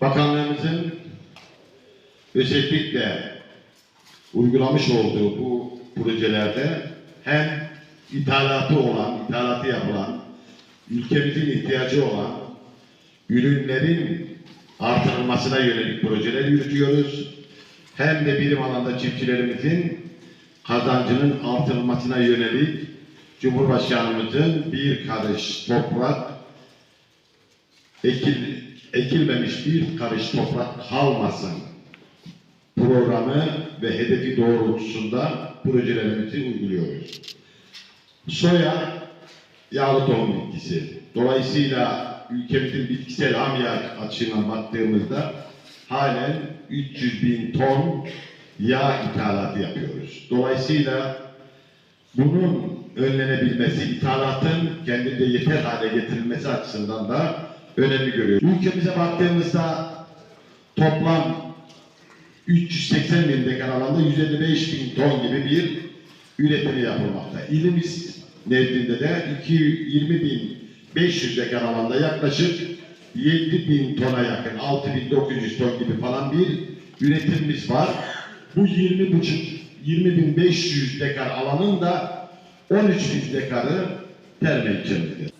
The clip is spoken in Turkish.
Bakanlığımızın özellikle uygulamış olduğu bu projelerde hem ithalatı olan, ithalatı yapılan, ülkemizin ihtiyacı olan ürünlerin artırılmasına yönelik projeler yürütüyoruz. Hem de bilim alanda çiftçilerimizin kazancının artırılmasına yönelik Cumhurbaşkanımızın bir karış toprak ekil, ekilmemiş bir karış toprak kalmasın programı ve hedefi doğrultusunda projelerimizi uyguluyoruz. Soya yağlı tohum bitkisi. Dolayısıyla ülkemizin bitkisel hamya açığına baktığımızda halen 300 bin ton yağ ithalatı yapıyoruz. Dolayısıyla bunun önlenebilmesi, ithalatın kendinde yeter hale getirilmesi açısından da önemli görüyoruz. Ülkemize baktığımızda toplam 380 bin dekar alanda 155 bin ton gibi bir üretimi yapılmakta. İlimiz nezdinde de 220 bin 500 dekar alanda yaklaşık 7 bin tona yakın 6900 ton gibi falan bir üretimimiz var. Bu 20 buçuk 20 bin 500 dekar alanın da 13 bin dekarı terme ilçemizde.